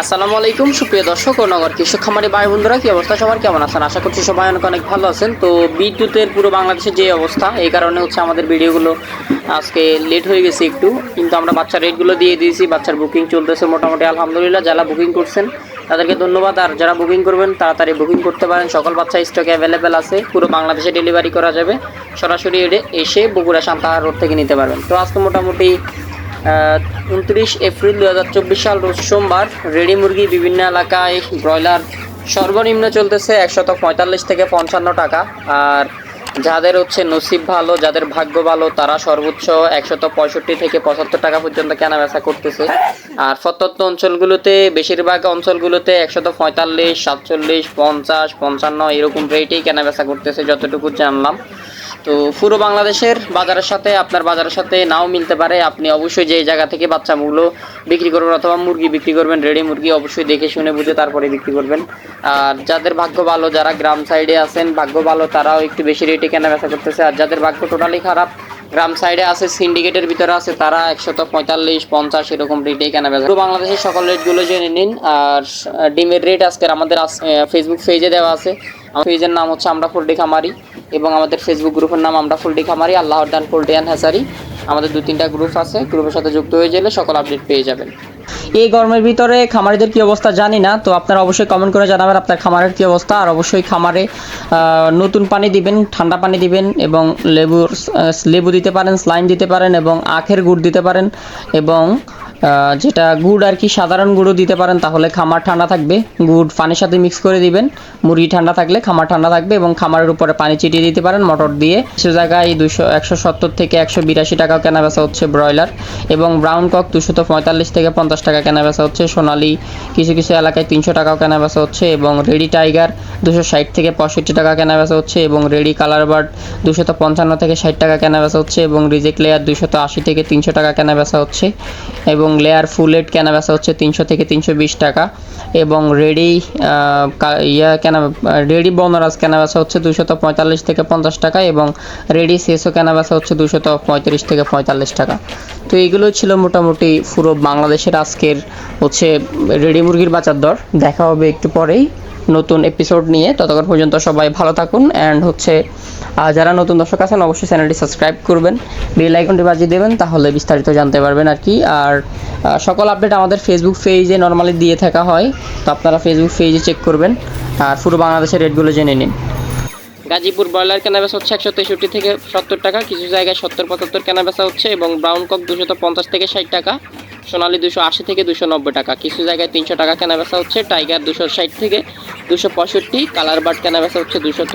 আসসালামু আলাইকুম, সুপ্রিয় দর্শক ও নগর কৃষক খামারি ভাই বন্ধুরা, কি অবস্থা? সবার কেমন আছেন? আশা করছি সবাই অনেক অনেক ভালো আছেন। তো বিদ্যুতের পুরো বাংলাদেশের যে অবস্থা, এই কারণে হচ্ছে আমাদের ভিডিওগুলো আজকে লেট হয়ে গেছে একটু। কিন্তু আমরা বাচ্চার রেটগুলো দিয়ে দিয়েছি, বাচ্চার বুকিং চলতেছে মোটামুটি, আলহামদুলিল্লাহ, যারা বুকিং করছেন, তাদেরকে ধন্যবাদ। আর যারা বুকিং করবেন, তাড়াতাড়ি বুকিং করতে পারেন। সকল বাচ্চা স্টকে অ্যাভেলেবেল আছে, পুরো বাংলাদেশে ডেলিভারি করা যাবে। সরাসরি এসে বগুড়া সান্তাহার রোড থেকে নিতে পারবেন। তো আজকে মোটামুটি উনত্রিশ এপ্রিল দু হাজার চব্বিশ সাল রোজ সোমবার রেডি মুরগি বিভিন্ন এলাকায় ব্রয়লার সর্বনিম্ন চলতেছে একশত পঁয়তাল্লিশ থেকে পঞ্চান্ন টাকা। আর যাদের হচ্ছে নসিব ভালো, যাদের ভাগ্য ভালো, তারা সর্বোচ্চ একশত পঁয়ষট্টি থেকে পঁচাত্তর টাকা পর্যন্ত কেনা বেচা করতেছে। আর প্রত্যন্ত অঞ্চলগুলোতে, বেশিরভাগ অঞ্চলগুলোতে একশত পঁয়তাল্লিশ, সাতচল্লিশ, পঞ্চাশ, পঞ্চান্ন এরকম রেটেই কেনা বেচা করতেছে, যতটুকু জানলাম। তো পুরো বাংলাদেশের বাজারের সাথে, আপনার বাজারের সাথে নাও মিলতে পারে। আপনি অবশ্যই যে জায়গা থেকে বাচ্চা বাচ্চাগুলো বিক্রি করবেন অথবা মুরগি বিক্রি করবেন রেডি মুরগি অবশ্যই দেখে শুনে বুঝে তারপরে বিক্রি করবেন। আর যাদের ভাগ্য ভালো, যারা গ্রাম সাইডে আছেন, ভাগ্য ভালো, তারাও একটু বেশি রেটে কেনা বেচা করতেছে। আর যাদের ভাগ্য টোটালি খারাপ গ্রাম সাইডে আছে সিন্ডিকেটের ভিতরে আছে, তারা একশত পঁয়তাল্লিশ, পঞ্চাশ এরকম রেটে কেনা বেচা। বাংলাদেশের সকল রেটগুলো জেনে নিন। আর ডিমের রেট আজকের আমাদের ফেসবুক পেজে দেওয়া আছে। আমার পেজের নাম হচ্ছে আমরা ফুলডি খামারি এবং আমাদের ফেসবুক গ্রুপের নাম আমরা ফুলডি খামারি, আল্লাহর দান ফুলডি অ্যান্ড হ্যাসারি আমাদের দু তিনটা গ্রুপ আছে গ্রুপের সাথে যুক্ত হয়ে গেলে সকল আপডেট পেয়ে যাবেন। এই গরমের ভিতরে খামারিদের কি অবস্থা জানি না, তো আপনারা অবশ্যই কমেন্ট করে জানাবেন আপনার খামারের কি অবস্থা। আর অবশ্যই খামারে নতুন পানি দিবেন, ঠান্ডা পানি দিবেন এবং লেবুর লেবু দিতে পারেন স্লাইম দিতে পারেন এবং আখের গুড় দিতে পারেন এবং যেটা গুড় আর কি সাধারণ গুঁড়ো দিতে পারেন, তাহলে খামার ঠান্ডা থাকবে। গুড় পানির সাথে মিক্স করে দিবেন। মুরগি ঠান্ডা থাকলে খামার ঠান্ডা থাকবে এবং খামারের উপরে পানি ছিটিয়ে দিতে পারেন মোটর দিয়ে। কিছু জায়গায় দুশো একশো সত্তর থেকে একশো বিরাশি টাকা কেনা বেচা হচ্ছে ব্রয়লার এবং ব্রাউন কক দুশো পঁয়তাল্লিশ থেকে পঞ্চাশ টাকা কেনা বেচা হচ্ছে। সোনালি কিছু কিছু এলাকায় তিনশো টাকাও কেনা বেচা হচ্ছে এবং রেডি টাইগার দুশো ষাট থেকে পঁয়ষট্টি টাকা কেনা বেচা হচ্ছে এবং রেডি কালার বার্ড দুশত পঞ্চান্ন থেকে ষাট টাকা কেনা বেচা হচ্ছে এবং রিজেক্ট লেয়ার দুশত আশি থেকে তিনশো টাকা কেনা বেচা হচ্ছে এবং লেয়ার ফুলেট কেনা বেচা হচ্ছে তিনশো থেকে তিনশো বিশ টাকা এবং রেডি ইয়া কেনা রেডি বনরাজ কেনা বেচা হচ্ছে দুশত পঁয়তাল্লিশ থেকে পঞ্চাশ টাকা এবং রেডি সেসও কেনা বেচা হচ্ছে দুশত পঁয়ত্রিশ থেকে পঁয়তাল্লিশ টাকা। তো এইগুলো ছিল মোটামুটি পুরো বাংলাদেশের আজকের হচ্ছে রেডি মুরগির বাজার দর। দেখা হবে একটু পরেই নতুন এপিসোড নিয়ে। ততক্ষণ পর্যন্ত সবাই ভালো থাকুন অ্যান্ড হচ্ছে আহ, যারা নতুন দর্শক আছেন অবশ্যই চ্যানেলটি সাবস্ক্রাইব করবেন বেল আইকনটি বাজিয়ে দেবেন তাহলে বিস্তারিত জানতে পারবেন আর কি। আর সকল আপডেট আমাদের ফেসবুক পেজে নর্মালি দিয়ে থাকা হয় তো আপনারা ফেসবুক পেজে চেক করবেন। আর পুরো বাংলাদেশের রেটগুলো জেনে নিন। গাজীপুর ব্রয়লার কেনা বেচা হচ্ছে একশো তেষট্টি থেকে সত্তর টাকা কিছু জায়গায় সত্তর পঁচাত্তর কেনা বেচা হচ্ছে এবং ব্রাউন কক দুশত পঞ্চাশ থেকে ষাট টাকা সোনালি দুশো আশি থেকে দুশো নব্বই টাকা কিছু জায়গায় তিনশো টাকা কেনা বেচা হচ্ছে টাইগার দুশো ষাট থেকে দুশো পঁয়ষট্টি কালার বার্ড কেনা বেচা হচ্ছে দুশত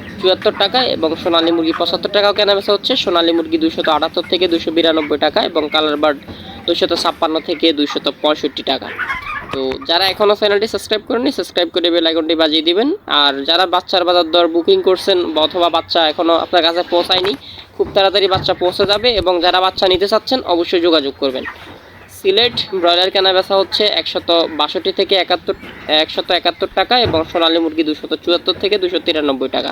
চুয়াত্তর টাকা এবং সোনালী মুরগি পঁচাত্তর টাকাও কেনা বেচা হচ্ছে। সোনালী মুরগি দুশত আটাত্তর থেকে দুশো বিরানব্বই টাকা এবং কালার বার্ড দুশত ছাপ্পান্ন থেকে দুশত পঁয়ষট্টি টাকা। তো যারা এখনও চ্যানেলটি সাবস্ক্রাইব করেনি সাবস্ক্রাইব করে বেল আইকনটি বাজিয়ে দিবেন। আর যারা বাচ্চার বাজার দর বুকিং করছেন অথবা বাচ্চা এখনও আপনার কাছে পৌঁছায়নি, খুব তাড়াতাড়ি বাচ্চা পৌঁছে যাবে এবং যারা বাচ্চা নিতে চাচ্ছেন অবশ্যই যোগাযোগ করবেন। সিলেট ব্রয়লার কেনা বেচা হচ্ছে একশত বাষট্টি থেকে একাত্তর, একশত একাত্তর টাকা এবং সোনালী মুরগি দুশত চুয়াত্তর থেকে দুশো তিরানব্বই টাকা।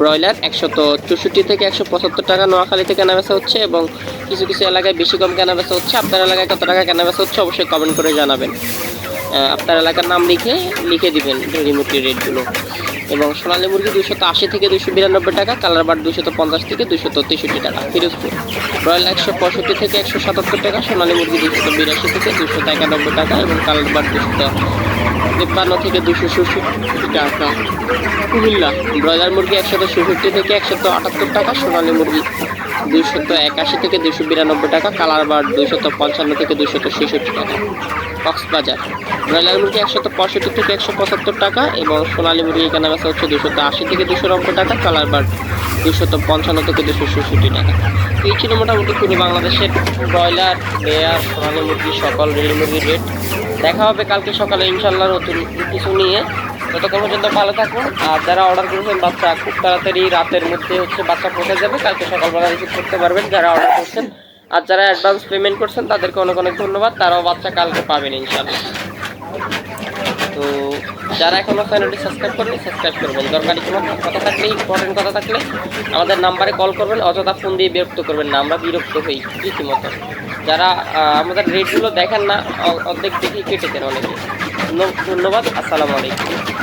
ব্রয়লার একশত চৌষট্টি থেকে একশো পঁচাত্তর টাকা, নোয়াখালী থেকে কেনা বেচা হচ্ছে এবং কিছু কিছু এলাকায় বেশি কম কেনা বেচা হচ্ছে। আপনার এলাকায় কত টাকা কেনা বেচা হচ্ছে অবশ্যই কমেন্ট করে জানাবেন। আপনার এলাকার নাম লিখে লিখে দিবেন রিমোটের রেটগুলো। এবং সোনালী মুরগি দুশত আশি থেকে দুশো বিরানব্বই টাকা, কালার বার দুশত পঞ্চাশ থেকে দুশত তেষট্টি টাকা, ফিরোজপুর। ব্রয়লার একশো পঁয়ষট্টি থেকে একশো সাতাত্তর টাকা, সোনালী মুরগি দুশত বিরাশি থেকে দুশত একানব্বই টাকা এবং কালার বার দুশত তিপ্পান্ন থেকে দুশো ষষট্টি টাকা। কুমিল্লা, ব্রয়লার মুরগি একশত ষষট্টি থেকে একশত আটাত্তর টাকা, সোনালী মুরগি দুইশত একাশি থেকে দুশো বিরানব্বই টাকা, কালার বার দুইশত পঞ্চান্ন থেকে দুশত ছেষট্টি টাকা। কক্সবাজার, ব্রয়লার মুরগি একশত পঁয়ষট্টি থেকে একশো পঁচাত্তর টাকা এবং সোনালী মুরগি কেনা বেচা হচ্ছে দুশত আশি থেকে দুশো নব্বই টাকা, কালার বার দুশত পঞ্চান্ন থেকে দুশো ছেষট্টি টাকা। এই ছিল মোটামুটি পুরো বাংলাদেশের ব্রয়লার লেয়ার সোনালী মুরগি, সকল রেল মুরগির রেট দেখা হবে কালকে সকালে ইনশাল্লাহ নতুন কিছু নিয়ে। ততক্ষণ পর্যন্ত ভালো থাকুন। আর যারা অর্ডার করেছেন, বাচ্চা খুব তাড়াতাড়ি রাতের মধ্যে হচ্ছে বাচ্চা পৌঁছে যাবে। কালকে সকালবেলা রিসিভ করতে পারবেন যারা অর্ডার করছেন। আর যারা অ্যাডভান্স পেমেন্ট করছেন, তাদেরকে অনেক অনেক ধন্যবাদ। তারাও বাচ্চা কালকে পাবেন ইনশাল্লাহ তো যারা এখনও চ্যানেলটি সাবস্ক্রাইব করেনি সাবস্ক্রাইব করবেন দরকারি কোনো কথা থাকলে ইম্পর্টেন্ট কথা থাকলে আমাদের নাম্বারে কল করবেন, অযথা ফোন দিয়ে বিরক্ত করবেন না। আমরা বিরক্ত হই রীতিমতো। যারা আমাদের রেটগুলো দেখেন না অর্ধেক দেখেই কেটে দেন অনেকে। ধন্যবাদ আসসালামু আলাইকুম।